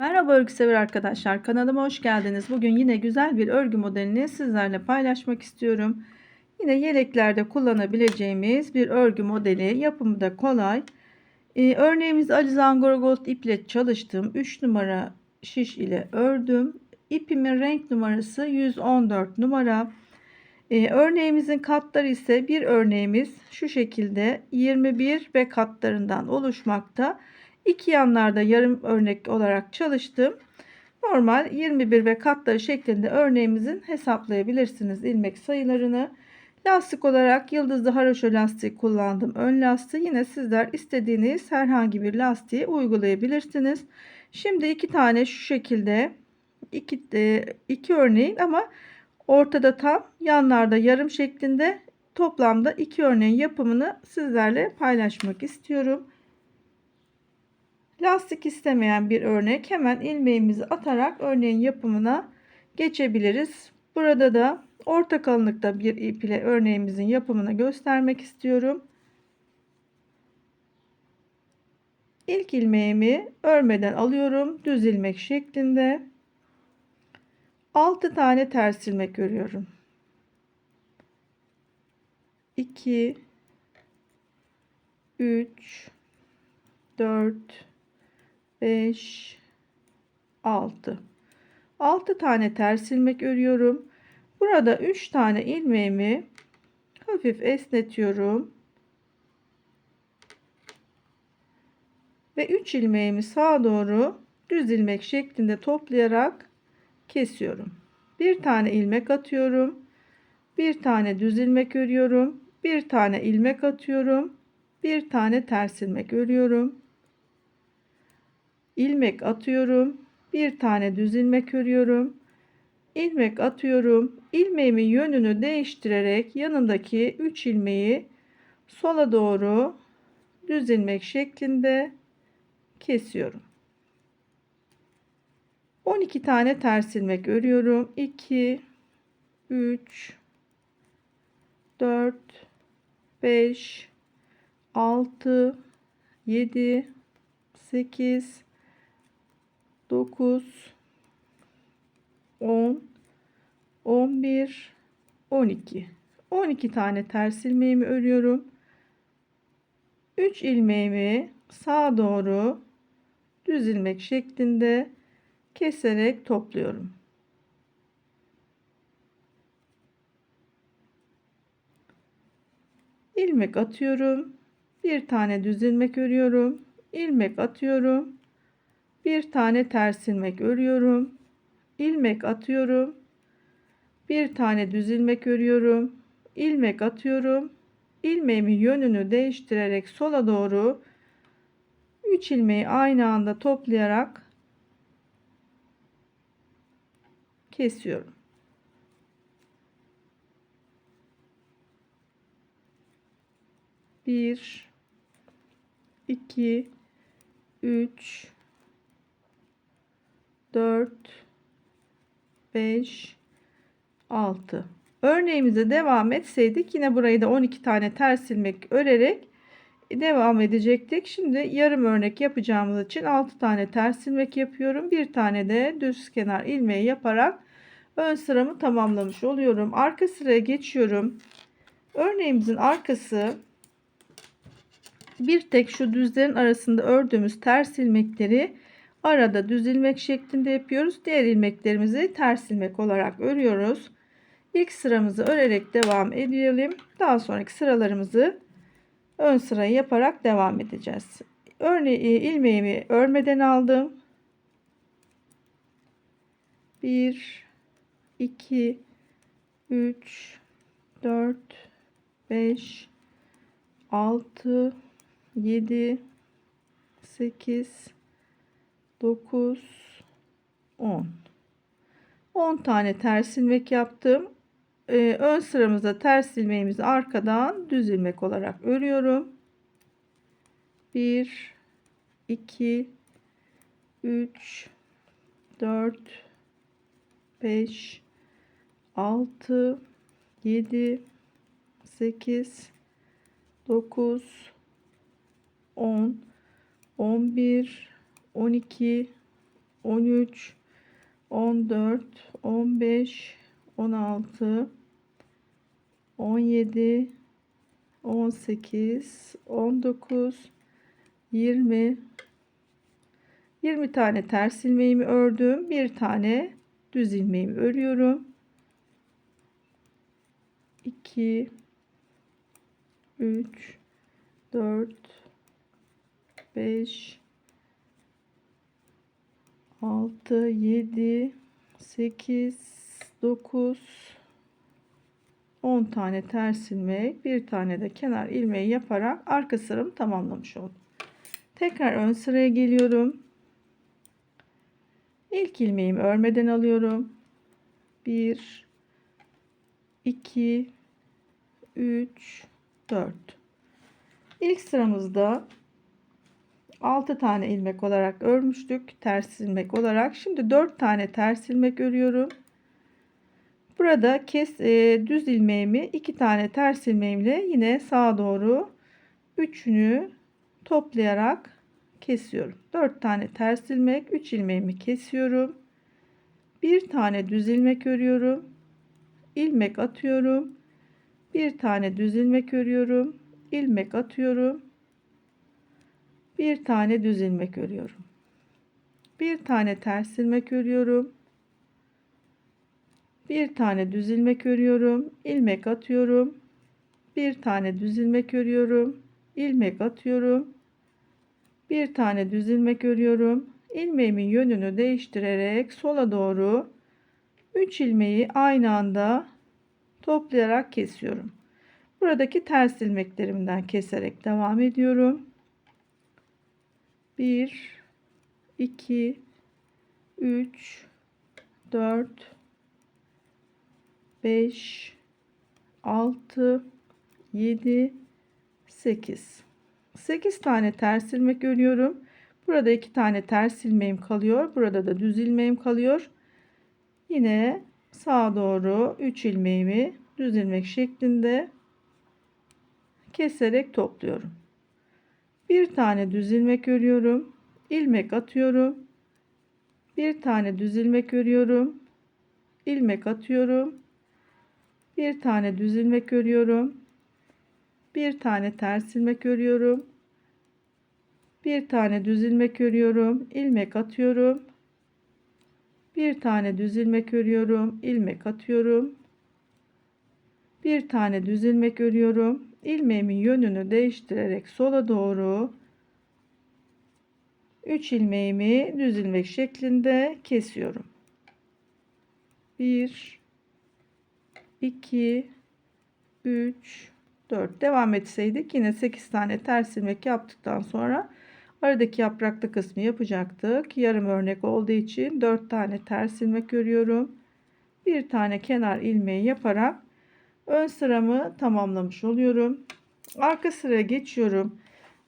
Merhaba örgü sever arkadaşlar kanalıma hoş geldiniz. Bugün yine güzel bir örgü modelini sizlerle paylaşmak istiyorum. Yine yeleklerde kullanabileceğimiz bir örgü modeli. Yapımı da kolay. Ee, örneğimiz Alizangora Gold iple çalıştım. 3 numara şiş ile ördüm. İpimin renk numarası 114 numara. Ee, örneğimizin katları ise bir örneğimiz şu şekilde 21 ve katlarından oluşmakta. İki yanlarda yarım örnek olarak çalıştım. Normal 21 ve katları şeklinde örneğimizin hesaplayabilirsiniz ilmek sayılarını. Lastik olarak yıldızlı haroşa lastiği kullandım. Ön lastiği yine sizler istediğiniz herhangi bir lastiği uygulayabilirsiniz. Şimdi iki tane şu şekilde iki, e, iki örneğin ama ortada tam yanlarda yarım şeklinde toplamda iki örneğin yapımını sizlerle paylaşmak istiyorum. Lastik istemeyen bir örnek hemen ilmeğimizi atarak örneğin yapımına geçebiliriz. Burada da orta kalınlıkta bir ip ile örneğimizin yapımını göstermek istiyorum. İlk ilmeğimi örmeden alıyorum. Düz ilmek şeklinde. 6 tane ters ilmek örüyorum. 2 3 4 5 6 6 tane ters ilmek örüyorum. Burada 3 tane ilmeğimi hafif esnetiyorum. Ve 3 ilmeğimi sağa doğru düz ilmek şeklinde toplayarak kesiyorum. Bir tane ilmek atıyorum. Bir tane düz ilmek örüyorum. Bir tane ilmek atıyorum. Bir tane ters ilmek örüyorum ilmek atıyorum. Bir tane düz ilmek örüyorum. ilmek atıyorum. Ilmeğimin yönünü değiştirerek yanındaki 3 ilmeği sola doğru düz ilmek şeklinde kesiyorum. 12 tane ters ilmek örüyorum. 2 3 4 5 6 7 8 9 10 11 12 12 tane ters ilmeğimi örüyorum. 3 ilmeğimi sağa doğru düz ilmek şeklinde keserek topluyorum. İlmek atıyorum. Bir tane düz ilmek örüyorum. İlmek atıyorum bir tane ters ilmek örüyorum. İlmek atıyorum. Bir tane düz ilmek örüyorum. İlmek atıyorum. İlmeğimin yönünü değiştirerek sola doğru 3 ilmeği aynı anda toplayarak kesiyorum. Bir iki üç 4 5 6 örneğimize devam etseydik yine burayı da 12 tane ters ilmek örerek devam edecektik. Şimdi yarım örnek yapacağımız için 6 tane ters ilmek yapıyorum. Bir tane de düz kenar ilmeği yaparak ön sıramı tamamlamış oluyorum. Arka sıraya geçiyorum. Örneğimizin arkası bir tek şu düzlerin arasında ördüğümüz ters ilmekleri Arada düz ilmek şeklinde yapıyoruz. Diğer ilmeklerimizi ters ilmek olarak örüyoruz. İlk sıramızı örerek devam edelim. Daha sonraki sıralarımızı ön sırayı yaparak devam edeceğiz. Örneği ilmeğimi örmeden aldım. 1 2 3 4 5 6 7 8 9 10 10 tane ters ilmek yaptım. Ee, ön sıramızda ters ilmeğimizi arkadan düz ilmek olarak örüyorum. 1 2 3 4 5 6 7 8 9 10 11 12 13 14 15 16 17 18 19 20 20 tane ters ilmeğimi ördüm. Bir tane düz ilmeğimi örüyorum. 2 3 4 5 6 7 8 9 10 tane ters ilmek bir tane de kenar ilmeği yaparak arka sıramı tamamlamış oldum. Tekrar ön sıraya geliyorum. İlk ilmeğimi örmeden alıyorum. 1 2 3 4 İlk sıramızda 6 tane ilmek olarak örmüştük ters ilmek olarak. Şimdi 4 tane ters ilmek örüyorum. Burada kes e, düz ilmeğimi 2 tane ters ilmeğimle yine sağa doğru üçünü toplayarak kesiyorum. 4 tane ters ilmek 3 ilmeğimi kesiyorum. Bir tane düz ilmek örüyorum. İlmek atıyorum. Bir tane düz ilmek örüyorum. İlmek atıyorum bir tane düz ilmek örüyorum. Bir tane ters ilmek örüyorum. Bir tane düz ilmek örüyorum. İlmek atıyorum. Bir tane düz ilmek örüyorum. İlmek atıyorum. Bir tane düz ilmek örüyorum. İlmeğimin yönünü değiştirerek sola doğru 3 ilmeği aynı anda toplayarak kesiyorum. Buradaki ters ilmeklerimden keserek devam ediyorum 1 2 3 4 5 6 7 8 8 tane ters ilmek örüyorum burada iki tane ters ilmeğim kalıyor. Burada da düz ilmeğim kalıyor. Yine sağa doğru 3 ilmeğimi düz ilmek şeklinde keserek topluyorum bir tane düz ilmek örüyorum. İlmek atıyorum. Bir tane düz ilmek örüyorum. İlmek atıyorum. Bir tane düz ilmek örüyorum. Bir tane ters ilmek örüyorum. Bir tane düz ilmek örüyorum. İlmek atıyorum. Bir tane düz ilmek örüyorum. İlmek atıyorum. Bir tane düz ilmek örüyorum ilmeğimin yönünü değiştirerek sola doğru 3 ilmeğimi düz ilmek şeklinde kesiyorum. 1 2 3 4 devam etseydik yine 8 tane ters ilmek yaptıktan sonra aradaki yapraklı kısmı yapacaktık. Yarım örnek olduğu için 4 tane ters ilmek örüyorum bir tane kenar ilmeği yaparak ön sıramı tamamlamış oluyorum. Arka sıraya geçiyorum.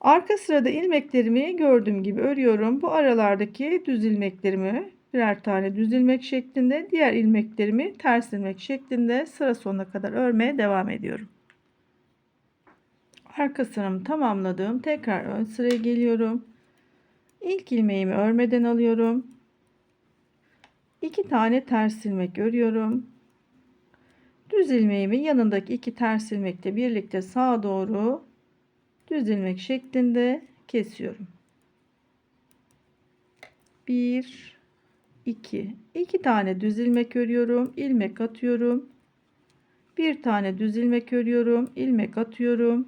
Arka sırada ilmeklerimi gördüğüm gibi örüyorum. Bu aralardaki düz ilmeklerimi birer tane düz ilmek şeklinde diğer ilmeklerimi ters ilmek şeklinde sıra sonuna kadar örmeye devam ediyorum. Arka sıramı tamamladım. Tekrar ön sıraya geliyorum. İlk ilmeğimi örmeden alıyorum. 2 tane ters ilmek örüyorum düz ilmeğimi yanındaki iki ters ilmekle birlikte sağa doğru düz ilmek şeklinde kesiyorum. 1 2 2 tane düz ilmek örüyorum ilmek atıyorum. Bir tane düz ilmek örüyorum ilmek atıyorum.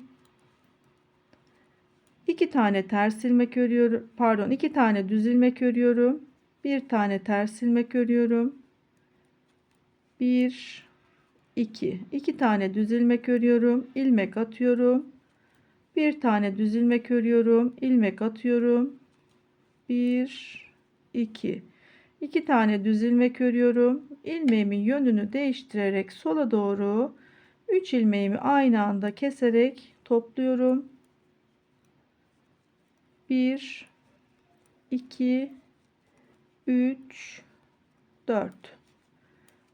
2 tane ters ilmek örüyorum pardon 2 tane düz ilmek örüyorum. Bir tane ters ilmek örüyorum. 1 2 2 tane düz ilmek örüyorum ilmek atıyorum. Bir tane düz ilmek örüyorum ilmek atıyorum. 1 2 2 tane düz ilmek örüyorum. İlmeğimin yönünü değiştirerek sola doğru 3 ilmeğimi aynı anda keserek topluyorum. 1 2 3 4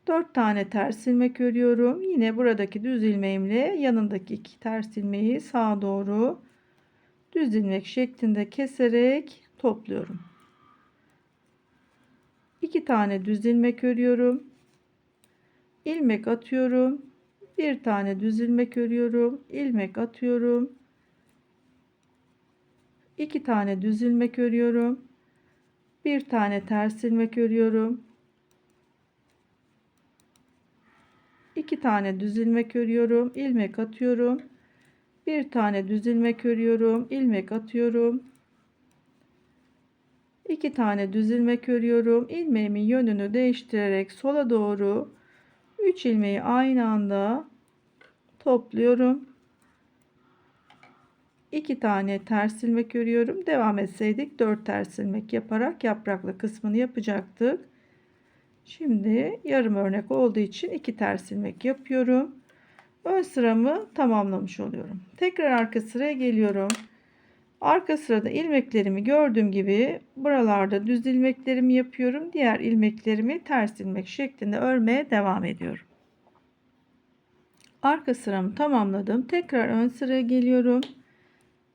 4 tane ters ilmek örüyorum yine buradaki düz ilmeğimle yanındaki iki ters ilmeği sağa doğru düz ilmek şeklinde keserek topluyorum 2 tane düz ilmek örüyorum. ilmek atıyorum. Bir tane düz ilmek örüyorum. ilmek atıyorum. 2 tane düz ilmek örüyorum. Bir tane ters ilmek örüyorum. 2 tane düz ilmek örüyorum. ilmek atıyorum. Bir tane düz ilmek örüyorum. ilmek atıyorum. 2 tane düz ilmek örüyorum. ilmeğimin yönünü değiştirerek sola doğru 3 ilmeği aynı anda topluyorum. 2 tane ters ilmek örüyorum. Devam etseydik 4 ters ilmek yaparak yapraklı kısmını yapacaktık. Şimdi yarım örnek olduğu için 2 ters ilmek yapıyorum. Ön sıramı tamamlamış oluyorum. Tekrar arka sıraya geliyorum. Arka sırada ilmeklerimi gördüğüm gibi buralarda düz ilmeklerimi yapıyorum. Diğer ilmeklerimi ters ilmek şeklinde örmeye devam ediyorum. Arka sıramı tamamladım. Tekrar ön sıraya geliyorum.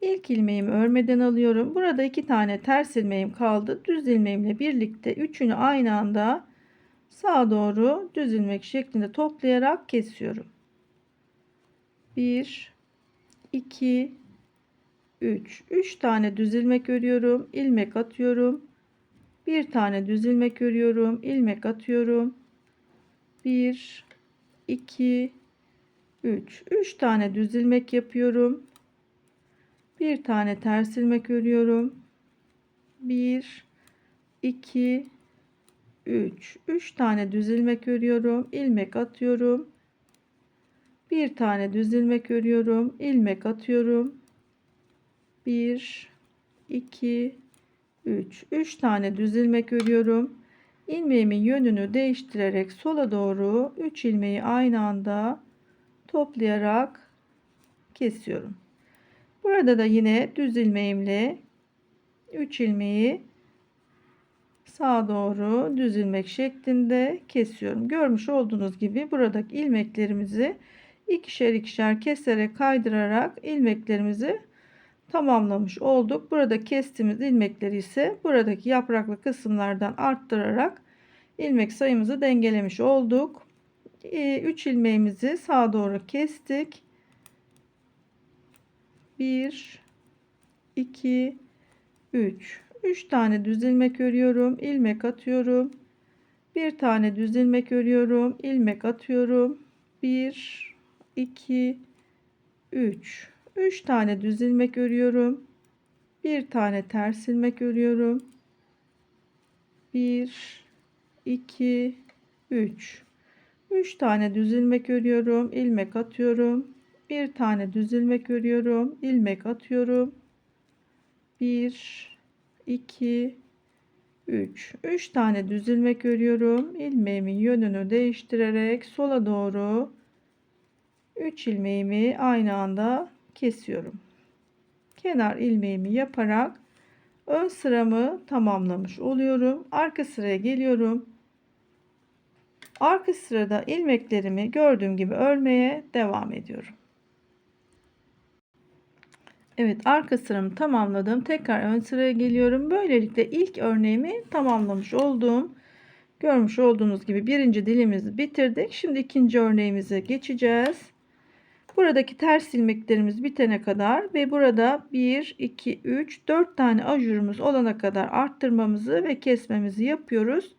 İlk ilmeğimi örmeden alıyorum. Burada iki tane ters ilmeğim kaldı. Düz ilmeğimle birlikte üçünü aynı anda sağa doğru düz ilmek şeklinde toplayarak kesiyorum. 1 2 3 3 tane düz ilmek örüyorum ilmek atıyorum. Bir tane düz ilmek örüyorum ilmek atıyorum. 1 2 3 3 tane düz ilmek yapıyorum. Bir tane ters ilmek örüyorum. 1 2 3 3 tane düz ilmek örüyorum ilmek atıyorum. Bir tane düz ilmek örüyorum ilmek atıyorum. 1 2 3 3 tane düz ilmek örüyorum. İlmeğimin yönünü değiştirerek sola doğru 3 ilmeği aynı anda toplayarak kesiyorum. Burada da yine düz ilmeğimle 3 ilmeği sağa doğru düz ilmek şeklinde kesiyorum görmüş olduğunuz gibi buradaki ilmeklerimizi ikişer ikişer keserek kaydırarak ilmeklerimizi tamamlamış olduk. Burada kestiğimiz ilmekleri ise buradaki yapraklı kısımlardan arttırarak ilmek sayımızı dengelemiş olduk. 3 ee, ilmeğimizi sağa doğru kestik. 1 2 3 3 tane düz ilmek örüyorum. ilmek atıyorum. Bir tane düz ilmek örüyorum. ilmek atıyorum. 1 2 3 3 tane düz ilmek örüyorum. Bir tane ters ilmek örüyorum. 1 2 3 3 tane düz ilmek örüyorum. ilmek atıyorum. Bir tane düz ilmek örüyorum. ilmek atıyorum. 1 2 3 3 tane düz ilmek örüyorum. ilmeğimin yönünü değiştirerek sola doğru 3 ilmeğimi aynı anda kesiyorum. Kenar ilmeğimi yaparak ön sıramı tamamlamış oluyorum. Arka sıraya geliyorum. Arka sırada ilmeklerimi gördüğüm gibi örmeye devam ediyorum. Evet arka sıramı tamamladım. Tekrar ön sıraya geliyorum. Böylelikle ilk örneğimi tamamlamış oldum. Görmüş olduğunuz gibi birinci dilimizi bitirdik. Şimdi ikinci örneğimize geçeceğiz. Buradaki ters ilmeklerimiz bitene kadar ve burada 1, 2, 3, 4 tane ajurumuz olana kadar arttırmamızı ve kesmemizi yapıyoruz.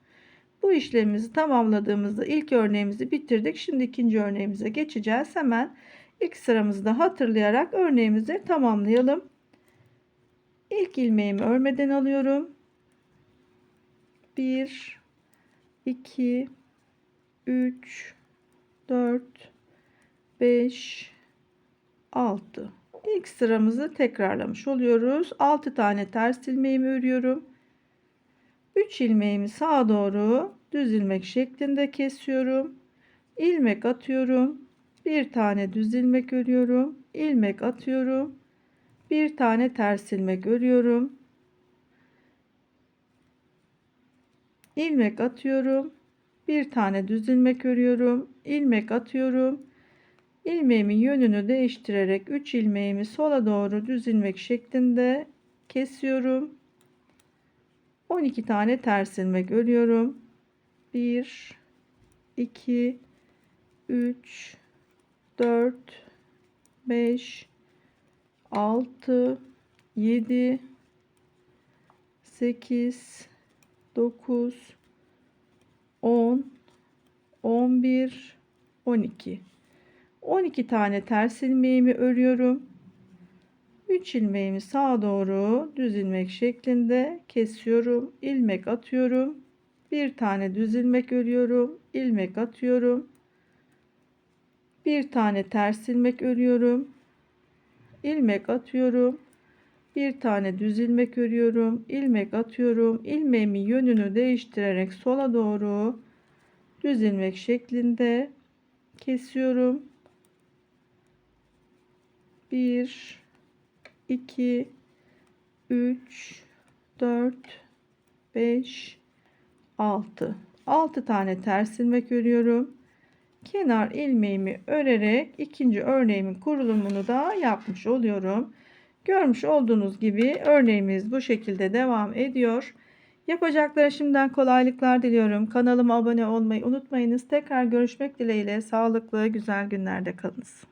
Bu işlemimizi tamamladığımızda ilk örneğimizi bitirdik. Şimdi ikinci örneğimize geçeceğiz. Hemen ilk sıramızda hatırlayarak örneğimizi tamamlayalım. İlk ilmeğimi örmeden alıyorum. 1 2 3 4 5 6 ilk sıramızı tekrarlamış oluyoruz. 6 tane ters ilmeğimi örüyorum. 3 ilmeğimi sağa doğru düz ilmek şeklinde kesiyorum. İlmek atıyorum bir tane düz ilmek örüyorum ilmek atıyorum. Bir tane ters ilmek örüyorum. İlmek atıyorum bir tane düz ilmek örüyorum. İlmek atıyorum. İlmeğimin yönünü değiştirerek 3 ilmeğimi sola doğru düz ilmek şeklinde kesiyorum. 12 tane ters ilmek örüyorum. 1 2 3 4 5 6 7 8 9 10 11 12 12 tane ters ilmeğimi örüyorum. 3 ilmeğimi sağa doğru düz ilmek şeklinde kesiyorum. İlmek atıyorum. Bir tane düz ilmek örüyorum. İlmek atıyorum bir tane ters ilmek örüyorum. İlmek atıyorum. Bir tane düz ilmek örüyorum. İlmek atıyorum. İlmeğimi yönünü değiştirerek sola doğru düz ilmek şeklinde kesiyorum. 1 2 3 4 5 6 6 tane ters ilmek örüyorum kenar ilmeğimi örerek ikinci örneğimin kurulumunu da yapmış oluyorum. Görmüş olduğunuz gibi örneğimiz bu şekilde devam ediyor. Yapacaklara şimdiden kolaylıklar diliyorum. Kanalıma abone olmayı unutmayınız. Tekrar görüşmek dileğiyle sağlıklı güzel günlerde kalınız.